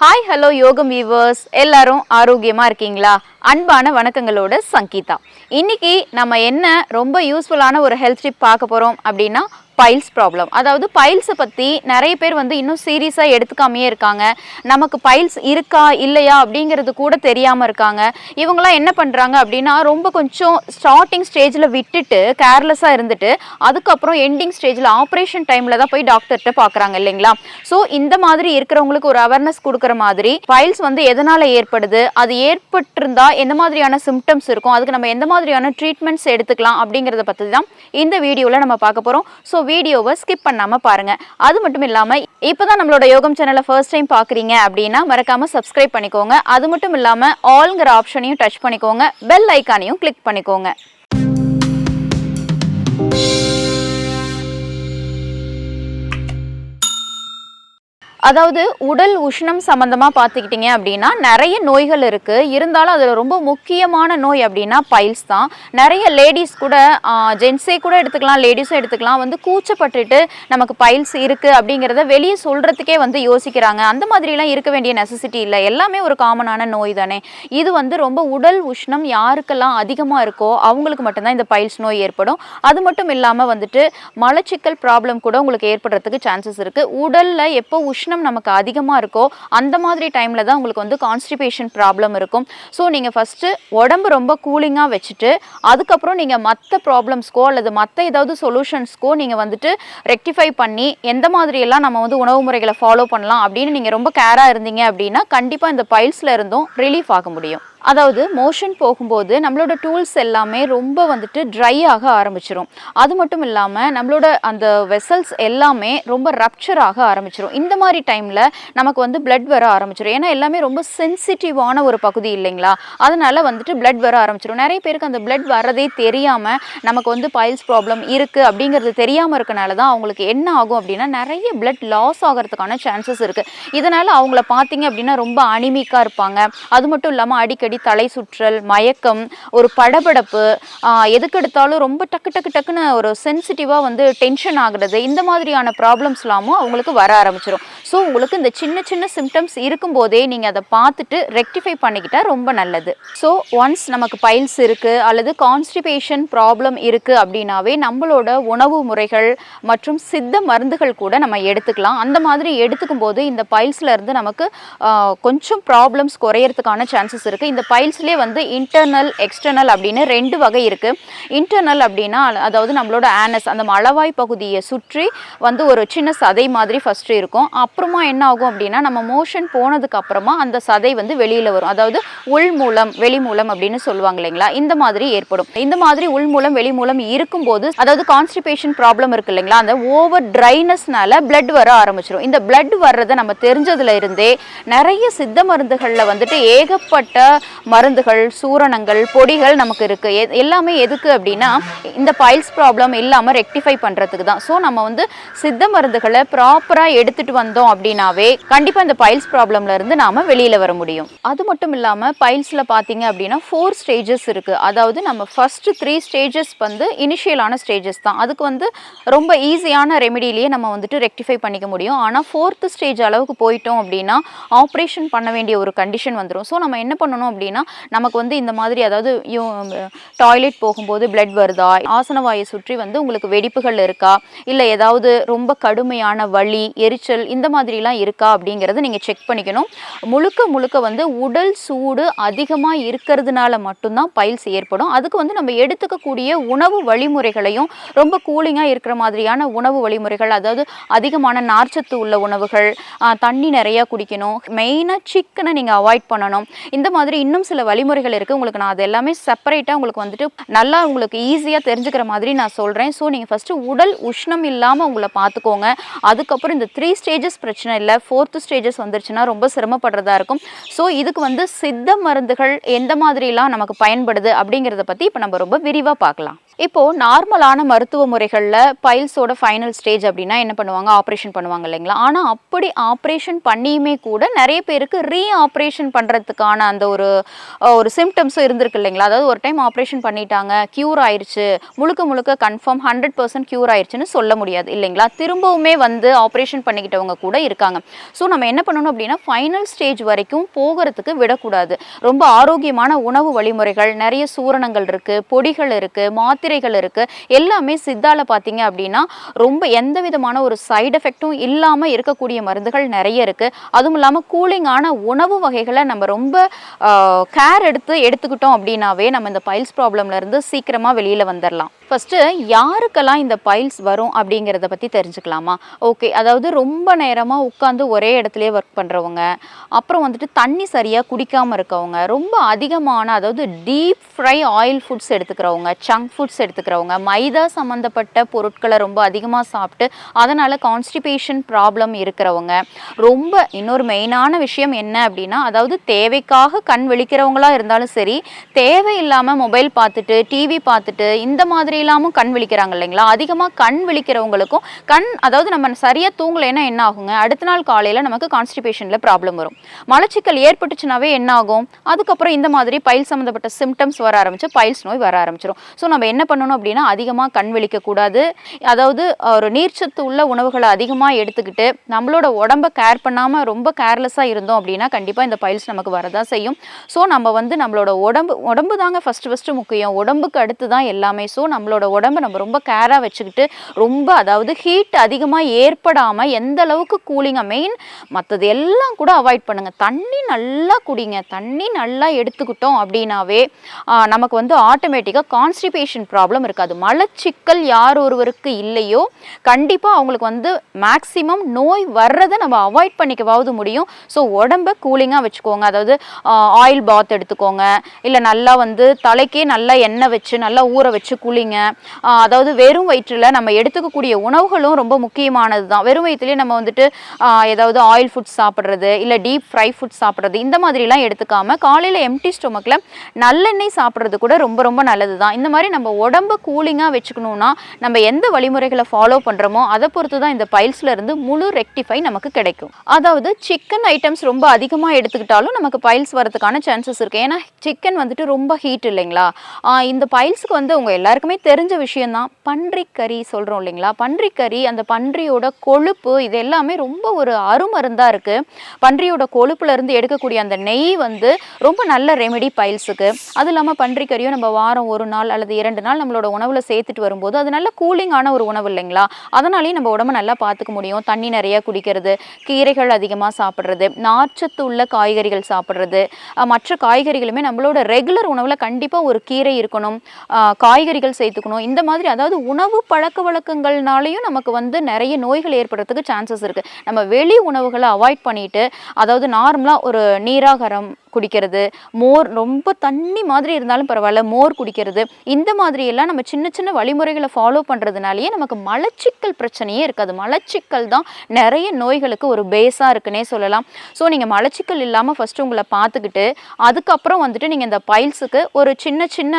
Hi hello யோகம் viewers எல்லாரும் ஆரோக்கியமா இருக்கீங்களா? அன்பான வணக்கங்களோட சங்கீதா. இன்னைக்கு நம்ம என்ன ரொம்ப யூஸ்ஃபுல்லான ஒரு ஹெல்த் டிப் பார்க்க போறோம் அப்படின்னா பைல்ஸ் ப்ராப்ளம் அதாவது பைல்ஸை பற்றி நிறைய பேர் வந்து இன்னும் சீரியஸாக எடுத்துக்காமையே இருக்காங்க. நமக்கு பைல்ஸ் இருக்கா இல்லையா அப்படிங்கிறது கூட தெரியாமல் இருக்காங்க. இவங்களாம் என்ன பண்ணுறாங்க அப்படின்னா ரொம்ப கொஞ்சம் ஸ்டார்டிங் ஸ்டேஜில் விட்டுட்டு கேர்லெஸ்ஸாக இருந்துட்டு அதுக்கப்புறம் எண்டிங் ஸ்டேஜில் ஆப்ரேஷன் டைமில் தான் போய் டாக்டர்கிட்ட பார்க்குறாங்க இல்லைங்களா? ஸோ இந்த மாதிரி இருக்கிறவங்களுக்கு ஒரு அவேர்னஸ் கொடுக்குற மாதிரி பைல்ஸ் வந்து எதனால் ஏற்படுது? அது ஏற்பட்டிருந்தா எந்த மாதிரியான சிம்டம்ஸ் இருக்கும்? அதுக்கு நம்ம எந்த மாதிரியான ட்ரீட்மெண்ட்ஸ் எடுத்துக்கலாம் அப்படிங்கிறத பற்றி தான் இந்த வீடியோவில் நம்ம பார்க்க போகிறோம் ஸோ வீடியோவை ஸ்கிப் பண்ணாமல் பாருங்கள் அது மட்டும் இல்லாமல் இப்போ தான் நம்மளோட யோகம் சேனலை ஃபர்ஸ்ட் டைம் பார்க்குறீங்க அப்படின்னா மறக்காமல் சப்ஸ்கிரைப் பண்ணிக்கோங்க. அது மட்டும் இல்லாமல் ஆல்ங்கிற ஆப்ஷனையும் டச் பண்ணிக்கோங்க. பெல் ஐக்கானையும் கிளிக் பண்ணிக்கோங்க. அதாவது உடல் உஷ்ணம் சம்மந்தமாக பார்த்துக்கிட்டிங்க அப்படின்னா நிறைய நோய்கள் இருக்குது இருந்தாலும் அதில் ரொம்ப முக்கியமான நோய் அப்படின்னா பைல்ஸ் தான். நிறைய லேடிஸ் கூட ஜென்ஸே கூட எடுத்துக்கலாம் லேடிஸும் எடுத்துக்கலாம் வந்து கூச்சப்பட்டுட்டு நமக்கு பைல்ஸ் இருக்குது அப்படிங்கிறத வெளியே சொல்கிறதுக்கே வந்து யோசிக்கிறாங்க. அந்த மாதிரிலாம் இருக்க வேண்டிய நெசசிட்டி இல்லை. எல்லாமே ஒரு காமனான நோய் தானே. இது வந்து ரொம்ப உடல் உஷ்ணம் யாருக்கெல்லாம் அதிகமாக இருக்கோ அவங்களுக்கு மட்டும்தான் இந்த பைல்ஸ் நோய் ஏற்படும். அது மட்டும் இல்லாமல் வந்துட்டு மலச்சிக்கல் ப்ராப்ளம் கூட உங்களுக்கு ஏற்படுறதுக்கு சான்சஸ் இருக்குது உடலில் எப்போ உஷ்ணம் நமக்கு அதிகமாக இருக்கோ அந்த மாதிரி டைமில் தான் உங்களுக்கு வந்து கான்ஸ்டிபேஷன் ப்ராப்ளம் இருக்கும். ஸோ நீங்கள் ஃபஸ்ட்டு உடம்பு ரொம்ப கூலிங்காக வச்சுட்டு அதுக்கப்புறம் நீங்கள் மற்ற ப்ராப்ளம்ஸ்க்கோ அல்லது மற்ற ஏதாவது சொல்யூஷன்ஸ்க்கோ நீங்கள் வந்துட்டு ரெக்டிஃபை பண்ணி எந்த மாதிரியெல்லாம் நம்ம வந்து உணவு முறைகளை ஃபாலோ பண்ணலாம் அப்படின்னு நீங்கள் ரொம்ப கேராக இருந்தீங்க அப்படின்னா கண்டிப்பாக இந்த பைல்ஸில் இருந்தும் ரிலீஃப் ஆக முடியும். அதாவது மோஷன் போகும்போது நம்மளோட டூல்ஸ் எல்லாமே ரொம்ப வந்துட்டு ட்ரை ஆக ஆரம்பிச்சிரும். அது மட்டும் இல்லாமல் நம்மளோட அந்த வெசல்ஸ் எல்லாமே ரொம்ப ரப்சர் ஆக ஆரம்பிச்சிரும். இந்த மாதிரி டைமில் நமக்கு வந்து பிளட் வர ஆரம்பிச்சிடும் ஏன்னா எல்லாமே ரொம்ப சென்சிட்டிவான ஒரு பகுதி இல்லைங்களா? அதனால் வந்துட்டு பிளட் வர ஆரம்பிச்சிடும் நிறைய பேருக்கு அந்த பிளட் வரதே தெரியாமல் நமக்கு வந்து பைல்ஸ் ப்ராப்ளம் இருக்குது அப்படிங்கிறது தெரியாமல் இருக்கனால தான் அவங்களுக்கு என்ன ஆகும் அப்படின்னா நிறைய பிளட் லாஸ் ஆகிறதுக்கான சான்சஸ் இருக்குது இதனால் அவங்கள பார்த்தீங்க அப்படின்னா ரொம்ப அனிமிக்காக இருப்பாங்க. அது மட்டும் இல்லாமல் அடிக்கடி தலை சுற்றல் மயக்கம் ஒரு படபடப்பு எதுக்கெடுத்தாலும் ரொம்ப டக்கு டக்கு டக்குன்னு ஒரு சென்சிட்டிவாக வந்து டென்ஷன் ஆகுறது இந்த மாதிரியான ப்ராப்ளம்ஸ்லாமும் அவங்களுக்கு வர ஆரம்பிச்சிடும் ஸோ உங்களுக்கு இந்த சின்ன சின்ன சிம்டம்ஸ் இருக்கும்போதே நீங்கள் அதை பார்த்துட்டு ரெக்டிஃபை பண்ணிக்கிட்டால் ரொம்ப நல்லது. ஸோ ஒன்ஸ் நமக்கு பைல்ஸ் இருக்குது அல்லது கான்ஸ்டிபேஷன் ப்ராப்ளம் இருக்குது அப்படின்னாவே நம்மளோட உணவு முறைகள் மற்றும் சித்த மருந்துகள் கூட நம்ம எடுத்துக்கலாம். அந்த மாதிரி எடுத்துக்கும் போது இந்த பைல்ஸ்லேருந்து நமக்கு கொஞ்சம் ப்ராப்ளம்ஸ் குறையறதுக்கான சான்சஸ் இருக்குது இந்த ஃபைல்ஸ்லேயே வந்து இன்டர்னல் எக்ஸ்டர்னல் அப்படின்னு ரெண்டு வகை இருக்குது இன்டர்னல் அப்படின்னா அதாவது நம்மளோட ஆனஸ் அந்த மலவாய் பகுதியை சுற்றி வந்து ஒரு சின்ன சதை மாதிரி ஃபஸ்ட்டு இருக்கும். அப்புறமா என்ன ஆகும் அப்படின்னா நம்ம மோஷன் போனதுக்கு அப்புறமா அந்த சதை வந்து வெளியில் வரும். அதாவது உள் மூலம் வெளி மூலம் அப்படின்னு சொல்லுவாங்க இல்லைங்களா? இந்த மாதிரி ஏற்படும். இந்த மாதிரி உள் மூலம் வெளி மூலம் இருக்கும்போது அதாவது கான்ஸ்டிபேஷன் ப்ராப்ளம் இருக்கு இல்லைங்களா? அந்த ஓவர் ட்ரைனஸ்னால பிளட் வர ஆரம்பிச்சிடும் இந்த பிளட் வர்றதை நம்ம தெரிஞ்சதுல இருந்தே நிறைய சித்த மருந்துகளில் வந்துட்டு ஏகப்பட்ட மருந்துகள் சூரணங்கள் பொடிகள் நமக்கு இருக்குது எ- எல்லாமே எதுக்கு அப்படின்னா இந்த பைல்ஸ் ப்ராப்ளம் இல்லாமல் ரெக்டிஃபை பண்ணுறதுக்கு தான். ஸோ நம்ம வந்து சித்த மருந்துகளை ப்ராப்பராக எடுத்துகிட்டு வந்தோம் அப்படின்னாவே கண்டிப்பாக இந்த பைல்ஸ் ப்ராப்ளம்லேருந்து இருந்து வெளியில் வர முடியும். அது மட்டும் இல்லாமல் பைல்ஸில் பார்த்தீங்க அப்படின்னா ஃபோர் ஸ்டேஜஸ் இருக்குது அதாவது நம்ம ஃபஸ்ட்டு த்ரீ ஸ்டேஜஸ் வந்து இனிஷியலான ஸ்டேஜஸ் தான். அதுக்கு வந்து ரொம்ப ஈஸியான ரெமிடியிலேயே நம்ம வந்துட்டு ரெக்டிஃபை பண்ணிக்க முடியும். ஆனால் ஃபோர்த்து ஸ்டேஜ் அளவுக்கு போயிட்டோம் அப்படின்னா ஆப்ரேஷன் பண்ண வேண்டிய ஒரு கண்டிஷன் வந்துடும் ஸோ நம்ம என்ன பண்ணணும் அப்படின்னா நமக்கு வந்து இந்த மாதிரி அதாவது டாய்லெட் போகும்போது பிளட் வருதா? ஆசன வாயை சுற்றி வந்து உங்களுக்கு வெடிப்புகள் இருக்கா? இல்லை ஏதாவது ரொம்ப கடுமையான வலி எரிச்சல் இந்த மாதிரிலாம் இருக்கா அப்படிங்கிறத நீங்கள் செக் பண்ணிக்கணும். முழுக்க முழுக்க வந்து உடல் சூடு அதிகமாக இருக்கிறதுனால மட்டும்தான் பைல்ஸ் ஏற்படும். அதுக்கு வந்து நம்ம எடுத்துக்கக்கூடிய உணவு வழிமுறைகளையும் ரொம்ப கூலிங்காக இருக்கிற மாதிரியான உணவு வழிமுறைகள் அதாவது அதிகமான நார்ச்சத்து உள்ள உணவுகள் தண்ணி நிறையா குடிக்கணும். மெயினாக சிக்கனை நீங்கள் அவாய்ட் பண்ணணும். இந்த மாதிரி இன்னும் சில வழிமுறைகள் இருக்குது உங்களுக்கு நான் அது எல்லாமே செப்பரேட்டாக உங்களுக்கு வந்துட்டு நல்லா உங்களுக்கு ஈஸியாக தெரிஞ்சுக்கிற மாதிரி நான் சொல்கிறேன் ஸோ நீங்கள் ஃபஸ்ட்டு உடல் உஷ்ணம் இல்லாமல் உங்களை பார்த்துக்கோங்க அதுக்கப்புறம் இந்த த்ரீ ஸ்டேஜஸ் பிரச்சனை இல்லை. ஃபோர்த்து ஸ்டேஜஸ் வந்துருச்சுன்னா ரொம்ப சிரமப்படுறதா இருக்கும். ஸோ இதுக்கு வந்து சித்த மருந்துகள் எந்த மாதிரிலாம் நமக்கு பயன்படுது அப்படிங்கிறத பற்றி இப்போ நம்ம ரொம்ப விரிவாக பார்க்கலாம். இப்போ நார்மலான மருத்துவ முறைகளில் பைல்ஸோட ஃபைனல் ஸ்டேஜ் அப்படின்னா என்ன பண்ணுவாங்க? ஆப்ரேஷன் பண்ணுவாங்க இல்லைங்களா? ஆனால் அப்படி ஆப்ரேஷன் பண்ணியுமே கூட நிறைய பேருக்கு ரீ ஆப்ரேஷன் பண்ணுறதுக்கான அந்த ஒரு ஒரு சிம்டம்ஸும் இருந்திருக்கு இல்லைங்களா? அதாவது ஒரு டைம் ஆப்ரேஷன் பண்ணிட்டாங்க க்யூர் ஆயிடுச்சு முழுக்க முழுக்க கன்ஃபார்ம் ஹண்ட்ரட் பர்சன்ட் க்யூர் ஆயிடுச்சுன்னு சொல்ல முடியாது இல்லைங்களா? திரும்பவுமே வந்து ஆப்ரேஷன் பண்ணிக்கிட்டவங்க கூட இருக்காங்க. ஸோ நம்ம என்ன பண்ணணும் அப்படின்னா ஃபைனல் ஸ்டேஜ் வரைக்கும் போகிறதுக்கு விடக்கூடாது. ரொம்ப ஆரோக்கியமான உணவு வழிமுறைகள் நிறைய சூரணங்கள் இருக்குது பொடிகள் இருக்குது மாத்திரைகள் இருக்குது எல்லாமே சித்தால பார்த்தீங்க அப்படின்னா ரொம்ப எந்த விதமான ஒரு சைடு எஃபெக்ட்டும் இல்லாமல் இருக்கக்கூடிய மருந்துகள் நிறைய இருக்குது அதுவும் இல்லாமல் கூலிங்கான உணவு வகைகளை நம்ம ரொம்ப கேர் எடுத்து எடுத்துக்கிட்டோம் அப்படின்னாவே நம்ம இந்த பைல்ஸ் ப்ராப்ளம்லேருந்து சீக்கிரமாக வெளியில் வந்துடலாம் ஃபஸ்ட்டு யாருக்கெல்லாம் இந்த பைல்ஸ் வரும் அப்படிங்கிறத பற்றி தெரிஞ்சுக்கலாமா? ஓகே அதாவது ரொம்ப நேரமாக உட்காந்து ஒரே இடத்துலயே ஒர்க் பண்ணுறவங்க அப்புறம் வந்துட்டு தண்ணி சரியாக குடிக்காமல் இருக்கவங்க ரொம்ப அதிகமான அதாவது டீப் ஃப்ரை ஆயில் ஃபுட்ஸ் எடுத்துக்கிறவங்க சங்க் ஃபுட்ஸ் எடுத்துக்கிறவங்க மைதா சம்மந்தப்பட்ட பொருட்களை ரொம்ப அதிகமாக சாப்பிட்டு அதனால் கான்ஸ்டிபேஷன் ப்ராப்ளம் இருக்கிறவங்க ரொம்ப இன்னொரு மெயினான விஷயம் என்ன அப்படின்னா அதாவது தேவைக்காக கண் வெளிக்கிறவங்களாக இருந்தாலும் சரி தேவையில்லாமல் மொபைல் பார்த்துட்டு டிவி பார்த்துட்டு இந்த மாதிரி இல்லாமல் கண் விழிக்கிறாங்க இல்லைங்களா? அதிகமாக கண் விழிக்கிறவங்களுக்கும் கண் அதாவது நம்ம சரியாக தூங்கலைன்னா என்ன ஆகுங்க? அடுத்த நாள் காலையில் நமக்கு கான்ஸ்டிபேஷனில் ப்ராப்ளம் வரும். மலச்சிக்கல் ஏற்பட்டுச்சுனாவே என்ன ஆகும்? அதுக்கப்புறம் இந்த மாதிரி பயில் சம்மந்தப்பட்ட சிம்டம்ஸ் வர ஆரம்பிச்சு பைல்ஸ் நோய் வர ஆரம்பிச்சிடும் ஸோ நம்ம என்ன பண்ணணும் அப்படின்னா அதிகமாக கண் விழிக்கக்கூடாது. அதாவது ஒரு நீர்ச்சத்து உள்ள உணவுகளை அதிகமாக எடுத்துக்கிட்டு நம்மளோட உடம்ப கேர் பண்ணாமல் ரொம்ப கேர்லெஸ்ஸாக இருந்தோம் அப்படின்னா கண்டிப்பாக இந்த பைல்ஸ் நமக்கு வரதான் செய்யும். ஸோ நம்ம வந்து நம்மளோட உடம்பு உடம்பு தாங்க ஃபஸ்ட்டு ஃபஸ்ட்டு முக்கியம். உடம்புக்கு அடுத்து தான் எல்லாமே. ஸோ நம்ம நம்மளோட உடம்பை நம்ம ரொம்ப கேராக வச்சுக்கிட்டு ரொம்ப அதாவது ஹீட் அதிகமாக ஏற்படாமல் எந்த அளவுக்கு கூலிங்காக மெயின் மற்றது எல்லாம் கூட அவாய்ட் பண்ணுங்கள் தண்ணி நல்லா குடிங்க. தண்ணி நல்லா எடுத்துக்கிட்டோம் அப்படின்னாவே நமக்கு வந்து ஆட்டோமேட்டிக்காக கான்ஸ்டிபேஷன் ப்ராப்ளம் இருக்காது. மலச்சிக்கல் யார் ஒருவருக்கு இல்லையோ கண்டிப்பாக அவங்களுக்கு வந்து மேக்ஸிமம் நோய் வர்றதை நம்ம அவாய்ட் பண்ணிக்கவாவது முடியும். ஸோ உடம்ப கூலிங்காக வச்சுக்கோங்க. அதாவது ஆயில் பாத் எடுத்துக்கோங்க. இல்லை நல்லா வந்து தலைக்கே நல்லா எண்ணெய் வச்சு நல்லா ஊற வச்சு குளிங்க அதாவது வெறும் வயிற்றில் நம்ம எடுத்துக்கக்கூடிய உணவுகளும் ரொம்ப முக்கியமானது தான் வெறும் வயிற்றுலேயே நம்ம வந்துட்டு ஏதாவது ஆயில் ஃபுட்ஸ் சாப்பிட்றது இல்லை டீப் ஃப்ரை ஃபுட் சாப்பிட்றது இந்த மாதிரிலாம் எடுத்துக்காமல் காலையில் எம்டி ஸ்டொமக்கில் நல்லெண்ணெய் சாப்பிட்றது கூட ரொம்ப ரொம்ப நல்லது தான் இந்த மாதிரி நம்ம உடம்ப கூலிங்காக வச்சுக்கணும்னா நம்ம எந்த வழிமுறைகளை ஃபாலோ பண்ணுறோமோ அதை பொறுத்து தான் இந்த பைல்ஸ்லேருந்து முழு ரெக்டிஃபை நமக்கு கிடைக்கும். அதாவது சிக்கன் ஐட்டம்ஸ் ரொம்ப அதிகமாக எடுத்துக்கிட்டாலும் நமக்கு பைல்ஸ் வரதுக்கான சான்சஸ் இருக்குது ஏன்னா சிக்கன் வந்துட்டு ரொம்ப ஹீட் இல்லைங்களா? இந்த பைல்ஸுக்கு வந்து உங்கள் எல்லாருக்குமே தெரிஞ்ச விஷயந்தான் பன்றிக்கறி சொல்கிறோம் இல்லைங்களா? பன்றிக்கறி அந்த பன்றியோட கொழுப்பு இது எல்லாமே ரொம்ப ஒரு அருமருந்தாக இருக்குது பன்றியோட கொழுப்புலேருந்து எடுக்கக்கூடிய அந்த நெய் வந்து ரொம்ப நல்ல ரெமெடி பைல்ஸுக்கு அது இல்லாமல் பன்றிக்கறியும் நம்ம வாரம் ஒரு நாள் அல்லது இரண்டு நாள் நம்மளோட உணவில் சேர்த்துட்டு வரும்போது அது நல்ல கூலிங்கான ஒரு உணவு இல்லைங்களா? அதனாலேயும் நம்ம உடம்ப நல்லா பார்த்துக்க முடியும். தண்ணி நிறையா குடிக்கிறது கீரைகள் அதிகமாக சாப்பிட்றது நார்ச்சத்து உள்ள காய்கறிகள் சாப்பிட்றது மற்ற காய்கறிகளுமே நம்மளோட ரெகுலர் உணவில் கண்டிப்பாக ஒரு கீரை இருக்கணும். காய்கறிகள் சேர்த்து சேர்த்துக்கணும் இந்த மாதிரி அதாவது உணவு பழக்க வழக்கங்கள்னாலையும் நமக்கு வந்து நிறைய நோய்கள் ஏற்படுறதுக்கு சான்சஸ் இருக்குது நம்ம வெளி உணவுகளை அவாய்ட் பண்ணிட்டு அதாவது நார்மலாக ஒரு நீராகரம் குடிக்கிறது. மோர் ரொம்ப தண்ணி மாதிரி இருந்தாலும் பரவாயில்ல மோர் குடிக்கிறது. இந்த மாதிரி எல்லாம் நம்ம சின்ன சின்ன வழிமுறைகளை ஃபாலோ பண்ணுறதுனாலேயே நமக்கு மலச்சிக்கல் பிரச்சனையே இருக்காது. மலச்சிக்கல் தான் நிறைய நோய்களுக்கு ஒரு பேஸாக இருக்குன்னே சொல்லலாம். ஸோ நீங்கள் மலச்சிக்கல் இல்லாமல் ஃபஸ்ட்டு உங்களை பார்த்துக்கிட்டு அதுக்கப்புறம் வந்துட்டு நீங்கள் இந்த பைல்ஸுக்கு ஒரு சின்ன சின்ன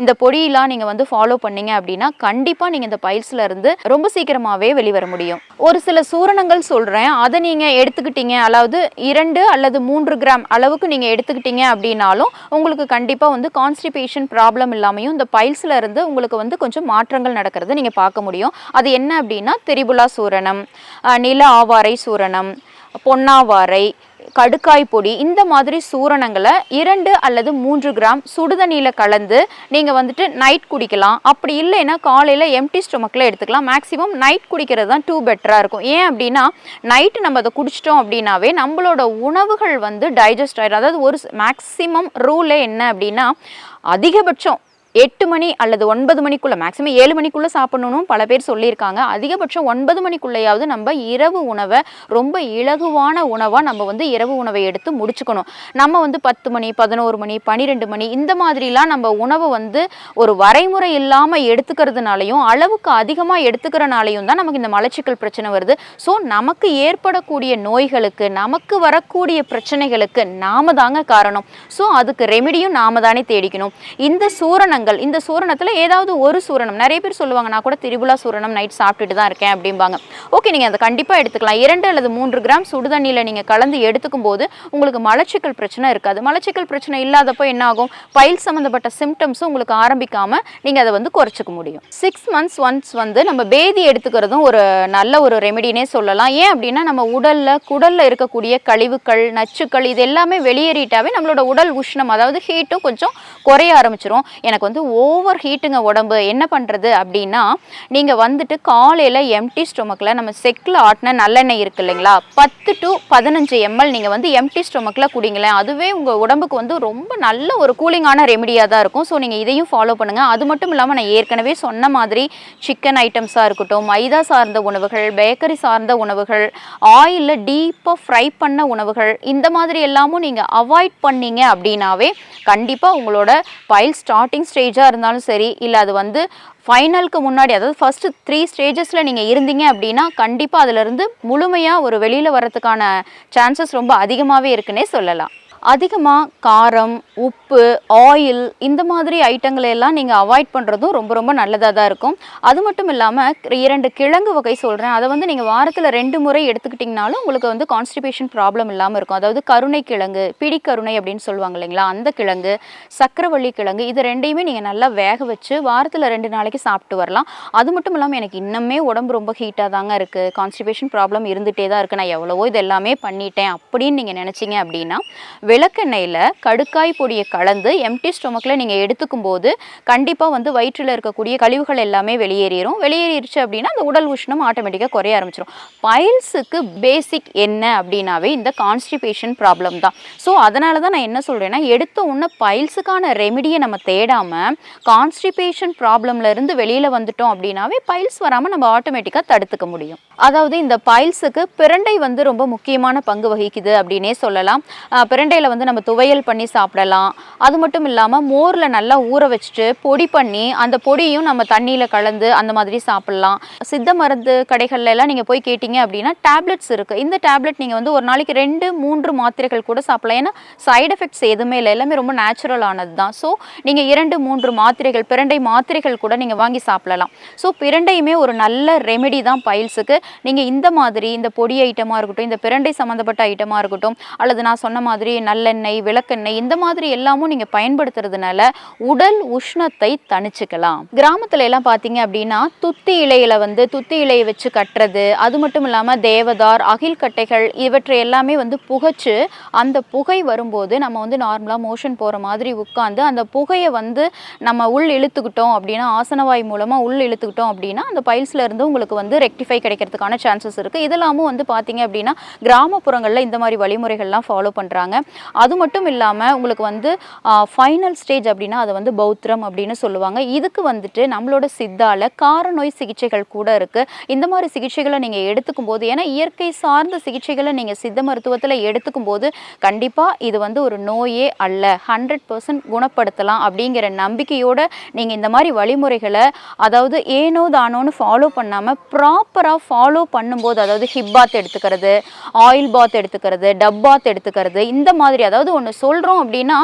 இந்த பொடியெல்லாம் நீங்கள் வந்து ஃபாலோ பண்ணீங்க அப்படின்னா கண்டிப்பாக நீங்கள் இந்த பைல்ஸில் இருந்து ரொம்ப சீக்கிரமாகவே வெளிவர முடியும். ஒரு சில சூரணங்கள் சொல்கிறேன் அதை நீங்கள் எடுத்துக்கிட்டீங்க. அதாவது இரண்டு அல்லது மூன்று கிராம் அளவுக்கு நீங்கள் எடுத்துக்கிட்டீங்க அப்படின்னாலும் உங்களுக்கு கண்டிப்பாக வந்து கான்ஸ்டிபேஷன் ப்ராப்ளம் இல்லாமையும் இந்த பைல்ஸில் இருந்து உங்களுக்கு வந்து கொஞ்சம் மாற்றங்கள் நடக்கிறது நீங்கள் பார்க்க முடியும். அது என்ன அப்படின்னா திரிபுலா சூரணம் நில ஆவாரை சூரணம் பொன்னாவாரை கடுக்காய் பொடி இந்த மாதிரி சூரணங்களை இரண்டு அல்லது மூன்று கிராம் சுடுதண்ணியில் கலந்து நீங்கள் வந்துட்டு நைட் குடிக்கலாம். அப்படி இல்லைன்னா காலையில் எம்டி ஸ்டொமக்கில் எடுத்துக்கலாம். மேக்ஸிமம் நைட் குடிக்கிறது தான் டூ பெட்டராக இருக்கும். ஏன் அப்படின்னா நைட்டு நம்ம அதை குடிச்சிட்டோம் அப்படின்னாவே நம்மளோட உணவுகள் வந்து டைஜஸ்ட் ஆயிடும் அதாவது ஒரு மேக்ஸிமம் ரூலே என்ன அப்படின்னா அதிகபட்சம் எட்டு மணி அல்லது ஒன்பது மணிக்குள்ளே மேக்ஸிமம் ஏழு மணிக்குள்ளே சாப்பிடணும்னு பல பேர் சொல்லியிருக்காங்க. அதிகபட்சம் ஒன்பது மணிக்குள்ளேயாவது நம்ம இரவு உணவை ரொம்ப இலகுவான உணவாக நம்ம வந்து இரவு உணவை எடுத்து முடிச்சுக்கணும். நம்ம வந்து பத்து மணி பதினோரு மணி பன்னிரெண்டு மணி இந்த மாதிரிலாம் நம்ம உணவை வந்து ஒரு வரைமுறை இல்லாமல் எடுத்துக்கிறதுனாலையும் அளவுக்கு அதிகமாக எடுத்துக்கிறனாலையும் தான் நமக்கு இந்த மலச்சிக்கல் பிரச்சனை வருது. ஸோ நமக்கு ஏற்படக்கூடிய நோய்களுக்கு நமக்கு வரக்கூடிய பிரச்சனைகளுக்கு நாம தாங்க காரணம். ஸோ அதுக்கு ரெமெடியும் நாம தானே தேடிக்கணும். இந்த சூரணங்களை சூரணங்கள். இந்த சூரணத்தில் ஏதாவது ஒரு சூரணம். நிறைய பேர் சொல்லுவாங்க நான் கூட திரிபுலா சூரணம் நைட் சாப்பிட்டுட்டு தான் இருக்கேன் அப்படிம்பாங்க. ஓகே நீங்கள் அதை கண்டிப்பாக எடுத்துக்கலாம். இரண்டு அல்லது மூன்று கிராம் சுடுதண்ணியில் நீங்கள் கலந்து எடுத்துக்கும் போது உங்களுக்கு மலச்சிக்கல் பிரச்சனை இருக்காது. மலச்சிக்கல் பிரச்சனை இல்லாதப்போ என்ன ஆகும்? பயில் சம்மந்தப்பட்ட சிம்டம்ஸும் உங்களுக்கு ஆரம்பிக்காமல் நீங்கள் அதை வந்து குறைச்சிக்க முடியும். சிக்ஸ் மந்த்ஸ் ஒன்ஸ் வந்து நம்ம பேதி எடுத்துக்கிறதும் ஒரு நல்ல ஒரு ரெமெடினே சொல்லலாம். ஏன் அப்படின்னா நம்ம உடலில் குடலில் இருக்கக்கூடிய கழிவுகள் நச்சுக்கள் இது எல்லாமே வெளியேறிட்டாவே நம்மளோட உடல் உஷ்ணம் அதாவது ஹீட்டும் கொஞ்சம் குறைய ஆரம்பிச்சிரும். எனக்கு வந்து ஓவர் ஹீட்டுங்க உடம்பு. என்ன பண்ணுறது அப்படின்னா நீங்கள் வந்துட்டு காலையில் எம்டி ஸ்டொமக்கில் நம்ம செக்கில் ஆட்டின நல்லெண்ணெய் இருக்கு இல்லைங்களா? பத்து டு பதினஞ்சு எம்எல் நீங்கள் வந்து எம்டி ஸ்டொமக்கில் குடிங்களேன். அதுவே உங்கள் உடம்புக்கு வந்து ரொம்ப நல்ல ஒரு கூலிங்கான ரெமிடியாக தான் இருக்கும். ஸோ நீங்கள் இதையும் ஃபாலோ பண்ணுங்கள் அது மட்டும் இல்லாமல் நான் ஏற்கனவே சொன்ன மாதிரி சிக்கன் ஐட்டம்ஸாக இருக்கட்டும் மைதா சார்ந்த உணவுகள் பேக்கரி சார்ந்த உணவுகள் ஆயிலில் டீப்பாக ஃப்ரை பண்ண உணவுகள் இந்த மாதிரி எல்லாமும் நீங்கள் அவாய்ட் பண்ணீங்க அப்படின்னாவே கண்டிப்பாக உங்களோட பைல் ஸ்டார்டிங் ஸ்டேஜாக இருந்தாலும் சரி இல்லை அது வந்து ஃபைனலுக்கு முன்னாடி அதாவது ஃபஸ்ட்டு த்ரீ ஸ்டேஜஸில் நீங்கள் இருந்தீங்க அப்படின்னா கண்டிப்பாக அதிலிருந்து முழுமையாக ஒரு வெளியில் வரதுக்கான சான்சஸ் ரொம்ப அதிகமாகவே இருக்குன்னே சொல்லலாம். அதிகமாக காரம் உப்பு ஆயில் இந்த மாதிரி ஐட்டங்களை எல்லாம் நீங்கள் அவாய்ட் பண்ணுறதும் ரொம்ப ரொம்ப நல்லதாக தான் இருக்கும். அது மட்டும் இல்லாமல் இரண்டு கிழங்கு வகை சொல்கிறேன் அதை வந்து நீங்கள் வாரத்தில் ரெண்டு முறை எடுத்துக்கிட்டிங்கனாலும் உங்களுக்கு வந்து கான்ஸ்டிபேஷன் ப்ராப்ளம் இல்லாமல் இருக்கும். அதாவது கருணை கிழங்கு பிடிக்கருணை அப்படின்னு சொல்லுவாங்க இல்லைங்களா? அந்த கிழங்கு சக்கரவள்ளி கிழங்கு இது ரெண்டையுமே நீங்கள் நல்லா வேக வச்சு வாரத்தில் ரெண்டு நாளைக்கு சாப்பிட்டு வரலாம். அது மட்டும் இல்லாமல் எனக்கு இன்னுமே உடம்பு ரொம்ப ஹீட்டாக தாங்க இருக்குது கான்ஸ்டிபேஷன் ப்ராப்ளம் இருந்துகிட்டே தான் இருக்குது நான் எவ்வளவோ இது எல்லாமே பண்ணிட்டேன் அப்படின்னு நீங்கள் நினச்சிங்க அப்படின்னா விளக்கெண்ணெயில் கடுக்காய் பொடியை கலந்து எம்டி ஸ்டொமக்கில் நீங்கள் எடுத்துக்கும் போது கண்டிப்பாக வந்து வயிற்றில் இருக்கக்கூடிய கழிவுகள் எல்லாமே வெளியேறிடும் வெளியேறிடுச்சு அப்படின்னா அந்த உடல் உஷ்ணம் ஆட்டோமேட்டிக்காக குறைய ஆரம்பிச்சிடும் பைல்ஸுக்கு பேசிக் என்ன அப்படின்னாவே இந்த கான்ஸ்டிபேஷன் ப்ராப்ளம் தான். ஸோ அதனால தான் நான் என்ன சொல்கிறேன்னா எடுத்த உடனே பைல்ஸுக்கான ரெமிடியை நம்ம தேடாமல் கான்ஸ்டிபேஷன் ப்ராப்ளம்லேருந்து வெளியில் வந்துட்டோம் அப்படின்னாவே பைல்ஸ் வராமல் நம்ம ஆட்டோமேட்டிக்காக தடுத்துக்க முடியும். அதாவது இந்த பைல்ஸுக்கு பிரண்டை வந்து ரொம்ப முக்கியமான பங்கு வகிக்குது அப்படின்னே சொல்லலாம். பிரண்டை பிரண்டையில் வந்து நம்ம துவையல் பண்ணி சாப்பிடலாம். அது மட்டும் இல்லாமல் மோரில் நல்லா ஊற வச்சுட்டு பொடி பண்ணி அந்த பொடியும் நம்ம தண்ணியில் கலந்து அந்த மாதிரி சாப்பிட்லாம். சித்த மருந்து கடைகள்லாம் நீங்கள் போய் கேட்டிங்க அப்படின்னா டேப்லெட்ஸ் இருக்குது இந்த டேப்லெட் நீங்கள் வந்து ஒரு நாளைக்கு ரெண்டு மூன்று மாத்திரைகள் கூட சாப்பிடலாம். ஏன்னா சைடு எஃபெக்ட்ஸ் எதுவுமே இல்லை. எல்லாமே ரொம்ப நேச்சுரல் ஆனது தான். ஸோ நீங்கள் இரண்டு மூன்று மாத்திரைகள் பிரண்டை மாத்திரைகள் கூட நீங்கள் வாங்கி சாப்பிடலாம். ஸோ பிரண்டையுமே ஒரு நல்ல ரெமெடி தான் பைல்ஸுக்கு. நீங்கள் இந்த மாதிரி இந்த பொடி ஐட்டமாக இருக்கட்டும் இந்த பிரண்டை சம்மந்தப்பட்ட ஐட்டமாக இருக்கட்டும் அல்லது நான் சொன்ன மாதிரி நல்லெண்ணெய் விளக்கெண்ணெய் இந்த மாதிரி எல்லாமும் நீங்கள் பயன்படுத்துறதுனால உடல் உஷ்ணத்தை தணிச்சுக்கலாம். கிராமத்துல எல்லாம் பார்த்தீங்க அப்படின்னா துத்தி இலையில வந்து துத்தி இலையை வச்சு கட்டுறது அது மட்டும் இல்லாமல் தேவதார் அகில் கட்டைகள் இவற்றை எல்லாமே வந்து புகைச்சு அந்த புகை வரும்போது நம்ம வந்து நார்மலாக மோஷன் போகிற மாதிரி உட்காந்து அந்த புகையை வந்து நம்ம உள் இழுத்துக்கிட்டோம் அப்படின்னா ஆசனவாய் மூலமாக உள் இழுத்துக்கிட்டோம் அப்படின்னா அந்த பைல்ஸ்ல இருந்து உங்களுக்கு வந்து ரெக்டிஃபை கிடைக்கிறதுக்கான சான்சஸ் இருக்குது இதெல்லாமும் வந்து பார்த்தீங்க அப்படின்னா கிராமப்புறங்களில் இந்த மாதிரி வழிமுறைகள்லாம் ஃபாலோ பண்ணுறாங்க அது மட்டும் இல்லாமல் உங்களுக்கு வந்து ஃபைனல் ஸ்டேஜ் அப்படின்னா அதை வந்து பௌத்திரம் அப்படின்னு சொல்லுவாங்க. இதுக்கு வந்துட்டு நம்மளோட சித்தால காரநோய் சிகிச்சைகள் கூட இருக்குது இந்த மாதிரி சிகிச்சைகளை நீங்கள் எடுத்துக்கும் போது ஏன்னா இயற்கை சார்ந்த சிகிச்சைகளை நீங்கள் சித்த மருத்துவத்தில் எடுத்துக்கும் போது கண்டிப்பாக இது வந்து ஒரு நோயே அல்ல. ஹண்ட்ரட் பர்சன்ட் குணப்படுத்தலாம் அப்படிங்கிற நம்பிக்கையோட நீங்கள் இந்த மாதிரி வழிமுறைகளை அதாவது ஏனோ தானோன்னு ஃபாலோ பண்ணாமல் ப்ராப்பராக ஃபாலோ பண்ணும்போது அதாவது ஹிப் பாத் எடுத்துக்கிறது ஆயில் பாத் எடுத்துக்கிறது டப் பாத் எடுத்துக்கிறது இந்த மாதிரி மாதிரி அதாவது ஒன்று சொல்கிறோம் அப்படின்னா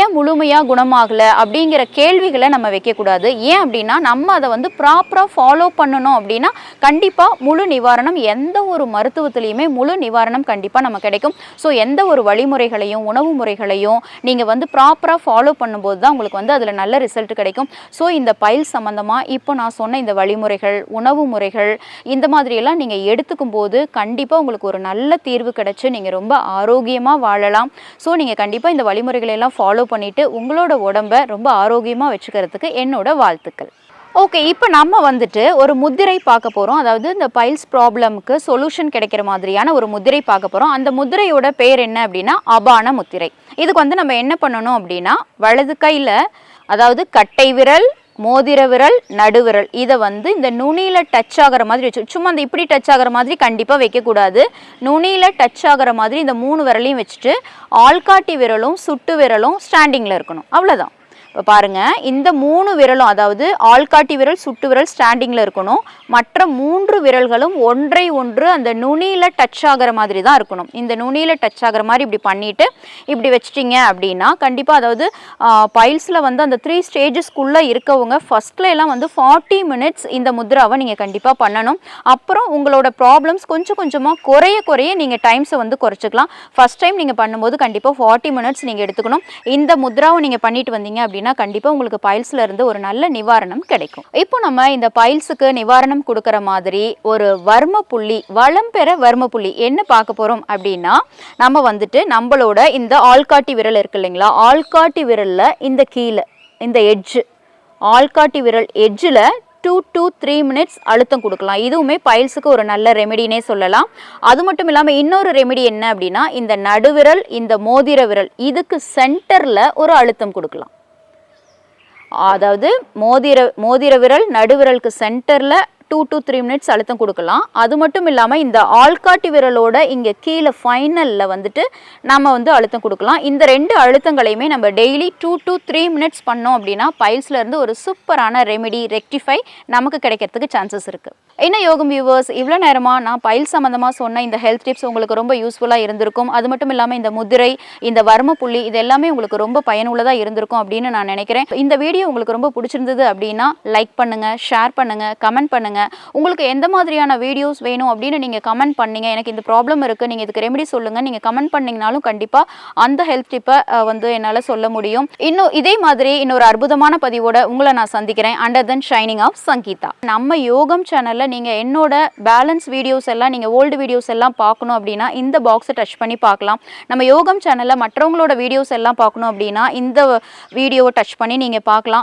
ஏன் முழுமையாக குணமாகலை அப்படிங்கிற கேள்விகளை நம்ம வைக்கக்கூடாது. ஏன் அப்படின்னா நம்ம அதை வந்து ப்ராப்பராக ஃபாலோ பண்ணணும் அப்படின்னா கண்டிப்பாக முழு நிவாரணம் எந்த ஒரு மருத்துவத்துலேயுமே முழு நிவாரணம் கண்டிப்பாக நம்ம கிடைக்கும். ஸோ எந்த ஒரு வழிமுறைகளையும் உணவு முறைகளையும் நீங்கள் வந்து ப்ராப்பராக ஃபாலோ பண்ணும்போது தான் உங்களுக்கு வந்து அதில் நல்ல ரிசல்ட் கிடைக்கும். ஸோ இந்த பயில் சம்மந்தமாக இப்போ நான் சொன்ன இந்த வழிமுறைகள் உணவு முறைகள் இந்த மாதிரியெல்லாம் நீங்கள் எடுத்துக்கும் போது கண்டிப்பாக உங்களுக்கு ஒரு நல்ல தீர்வு கிடைச்சி நீங்கள் ரொம்ப ஆரோக்கியமாக வாழலாம். ஸோ நீங்கள் கண்டிப்பாக இந்த வழிமுறைகளை எல்லாம் ஃபாலோ பண்ணிவிட்டு உங்களோட உடம்பை ரொம்ப ஆரோக்கியமாக வச்சுக்கிறதுக்கு என்னோட வாழ்த்துக்கள். ஓகே இப்போ நம்ம வந்துட்டு ஒரு முத்திரை பார்க்க போகிறோம் அதாவது இந்த பைல்ஸ் ப்ராப்ளம்க்கு சொல்யூஷன் கிடைக்கிற மாதிரியான ஒரு முத்திரை பார்க்க போகிறோம் அந்த முதிரையோட பேர் என்ன அப்படின்னா அபான முத்திரை. இதுக்கு வந்து நம்ம என்ன பண்ணணும் அப்படின்னா வலது கையில் அதாவது கட்டை விரல் மோதிர விரல் நடுவிரல். இதை வந்து இந்த நுனியில் டச் ஆகிற மாதிரி வச்சு சும்மா அந்த இப்படி டச் ஆகிற மாதிரி கண்டிப்பாக வைக்கக்கூடாது. நுனியில் டச் ஆகிற மாதிரி இந்த மூணு விரலையும் வச்சுட்டு ஆள்காட்டி விரலும் சுட்டு விரலும் ஸ்டாண்டிங்கில் இருக்கணும். அவ்வளோதான் இப்போ பாருங்கள் இந்த மூணு விரலும் அதாவது ஆள்காட்டி விரல் சுட்டு விரல் ஸ்டாண்டிங்கில் இருக்கணும். மற்ற மூன்று விரல்களும் ஒன்றை ஒன்று அந்த நுனியில் டச் ஆகிற மாதிரி தான் இருக்கணும். இந்த நுனியில் டச் ஆகிற மாதிரி இப்படி பண்ணிவிட்டு இப்படி வச்சிட்டிங்க அப்படின்னா கண்டிப்பாக அதாவது பைல்ஸில் வந்து அந்த த்ரீ ஸ்டேஜஸ்க்குள்ளே இருக்கவங்க ஃபஸ்ட்டில் வந்து ஃபார்ட்டி மினிட்ஸ் இந்த முத்ராவை நீங்கள் கண்டிப்பாக பண்ணணும். அப்புறம் உங்களோட ப்ராப்ளம்ஸ் கொஞ்சம் கொஞ்சமாக குறைய குறைய நீங்கள் டைம்ஸை வந்து குறைச்சிக்கலாம். ஃபஸ்ட் டைம் நீங்கள் பண்ணும்போது கண்டிப்பாக ஃபார்ட்டி மினிட்ஸ் நீங்கள் எடுத்துக்கணும். இந்த முத்ராவை நீங்கள் பண்ணிட்டு வந்தீங்க அப்படின்னா கண்டிப்பாக உங்களுக்கு பைல்ஸில் இருந்து ஒரு நல்ல நிவாரணம் கிடைக்கும். இப்போ நம்ம இந்த பைல்ஸுக்கு நிவாரணம் கொடுக்குற மாதிரி ஒரு வர்ம புள்ளி வளம் பெற வர்ம புள்ளி என்ன பார்க்க போகிறோம் அப்படின்னா நம்ம வந்துட்டு நம்மளோட இந்த ஆள்காட்டி விரல் இருக்கு இல்லைங்களா? ஆள்காட்டி விரலில் இந்த கீழே இந்த எட்ஜு ஆள்காட்டி விரல் எட்ஜில் டூ டூ த்ரீ மினிட்ஸ் அழுத்தம் கொடுக்கலாம். இதுவுமே பைல்ஸுக்கு ஒரு நல்ல ரெமெடினே சொல்லலாம். அது மட்டும் இல்லாமல் இன்னொரு ரெமெடி என்ன அப்படின்னா இந்த நடுவிரல் இந்த மோதிர விரல் இதுக்கு சென்டரில் ஒரு அழுத்தம் கொடுக்கலாம். அதாவது மோதிர மோதிர விரல் நடுவிரலுக்கு சென்டரில் டூ டு த்ரீ மினிட்ஸ் அழுத்தம் கொடுக்கலாம். அது மட்டும் இல்லாமல் இந்த ஆள்காட்டி விரலோட இங்கே கீழே ஃபைனலில் வந்துட்டு நம்ம வந்து அழுத்தம் கொடுக்கலாம். இந்த ரெண்டு அழுத்தங்களையுமே நம்ம daily two to three minutes பண்ணோம் அப்படின்னா பைல்ஸ்லேருந்து ஒரு சூப்பரான ரெமெடி ரெக்டிஃபை நமக்கு கிடைக்கிறதுக்கு சான்சஸ் இருக்குது என்ன யோகம் வியூவர்ஸ் இவ்வளோ நேரமாக நான் பயில் சம்மந்தமாக சொன்ன இந்த ஹெல்த் டிப்ஸ் உங்களுக்கு ரொம்ப யூஸ்ஃபுல்லாக இருந்திருக்கும். அது மட்டும் இல்லாமல் இந்த முதிரை இந்த வர்ம புள்ளி இது எல்லாமே உங்களுக்கு ரொம்ப பயனுள்ளதாக இருந்திருக்கும் அப்படின்னு நான் நினைக்கிறேன். இந்த வீடியோ உங்களுக்கு ரொம்ப பிடிச்சிருந்தது அப்படின்னா லைக் பண்ணுங்கள் ஷேர் பண்ணுங்கள் கமெண்ட் பண்ணுங்கள் உங்களுக்கு எந்த மாதிரியான வீடியோஸ் வேணும் அப்படின்னு நீங்கள் கமெண்ட் பண்ணீங்க. எனக்கு இந்த ப்ராப்ளம் இருக்குது நீங்கள் இதுக்கு ரெமெடி சொல்லுங்கள் நீங்கள் கமெண்ட் பண்ணிங்கனாலும் கண்டிப்பாக அந்த ஹெல்த் டிப்பை வந்து என்னால் சொல்ல முடியும். இன்னும் இதே மாதிரி இன்னொரு அற்புதமான பதிவோட உங்களை நான் சந்திக்கிறேன். Under then shining of Sangeetha நம்ம யோகம் சேனலில் நீங்கள் என்னோட பேலன்ஸ் வீடியோஸ் எல்லாம் நீங்கள் ஓல்டு வீடியோஸ் எல்லாம் பார்க்கணும் அப்படின்னா இந்த பாக்ஸை டச் பண்ணி பார்க்கலாம். நம்ம யோகம் சேனலில் மற்றவங்களோட வீடியோஸ் எல்லாம் பார்க்கணும் அப்படின்னா இந்த வீடியோவை டச் பண்ணி நீங்கள் பார்க்கலாம்.